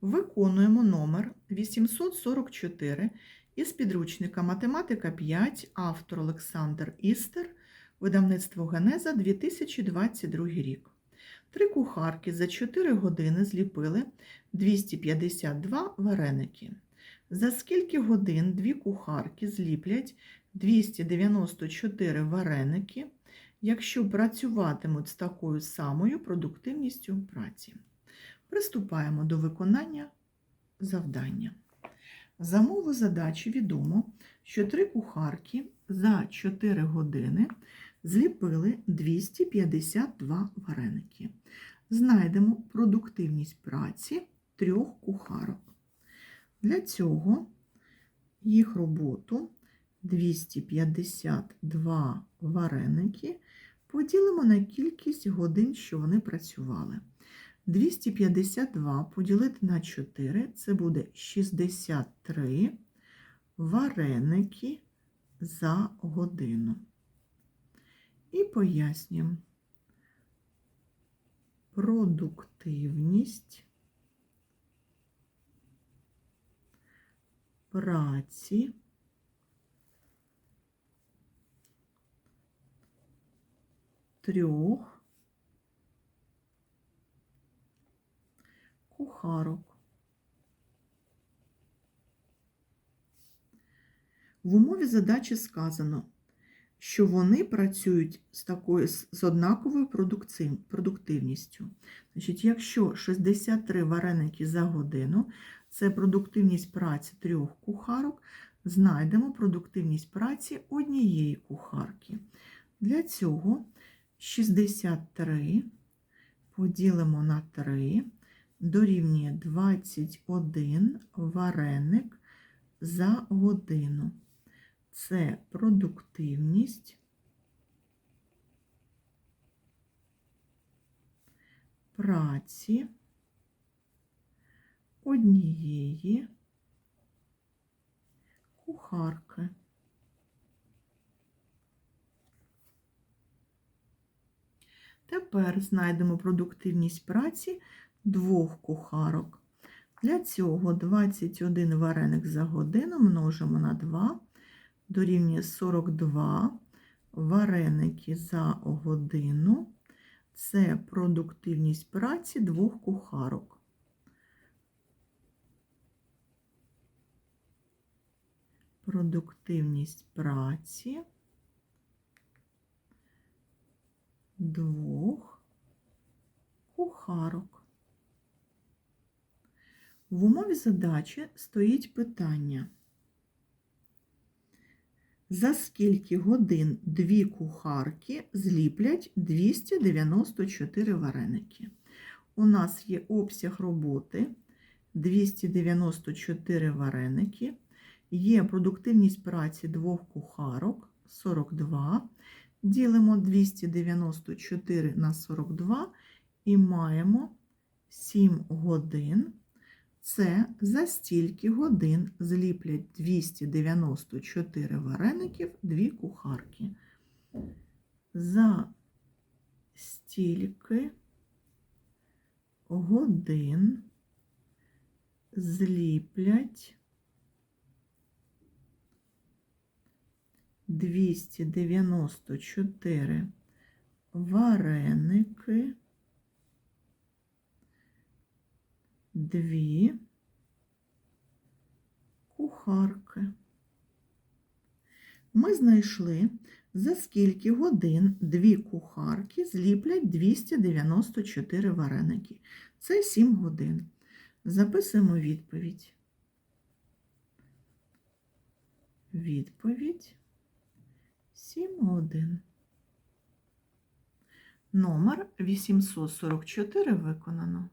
Виконуємо номер 844 із підручника Математика 5, автор Олександр Істер, видавництво Генеза 2022 рік. Три кухарки за 4 години зліпили 252 вареники. За скільки годин дві кухарки зліплять 294 вареники, якщо працюватимуть з такою самою продуктивністю праці? Приступаємо до виконання завдання. За мову задачі відомо, що три кухарки за 4 години зліпили 252 вареники. Знайдемо продуктивність праці трьох кухарок. Для цього їх роботу 252 вареники поділимо на кількість годин, що вони працювали. 252 поділити на 4 це буде 63 вареники за годину. І пояснюємо продуктивність праці трьох кухарок. В умові задачі сказано, що вони працюють з такою з однаковою продуктивністю. Значить, якщо 63 вареники за годину це продуктивність праці трьох кухарок, знайдемо продуктивність праці однієї кухарки. Для цього 63 поділимо на 3 дорівнює 21 вареник за годину. Це продуктивність праці однієї кухарки. Тепер знайдемо продуктивність праці двох кухарок. Для цього 21 вареник за годину множимо на 2, дорівнює 42 вареники за годину. Це продуктивність праці двох кухарок. Продуктивність праці двох кухарок. В умові задачі стоїть питання. За скільки годин дві кухарки зліплять 294 вареники? У нас є обсяг роботи 294 вареники, є продуктивність праці двох кухарок 42. Ділимо 294 на 42 і маємо 7 годин. Це за стільки годин зліплять 294 вареників дві кухарки. За стільки годин зліплять 294 вареники. Дві кухарки. Ми знайшли, за скільки годин дві кухарки зліплять 294 вареники. Це 7 годин. Записуємо відповідь. Відповідь 7 годин. Номер 844 виконано.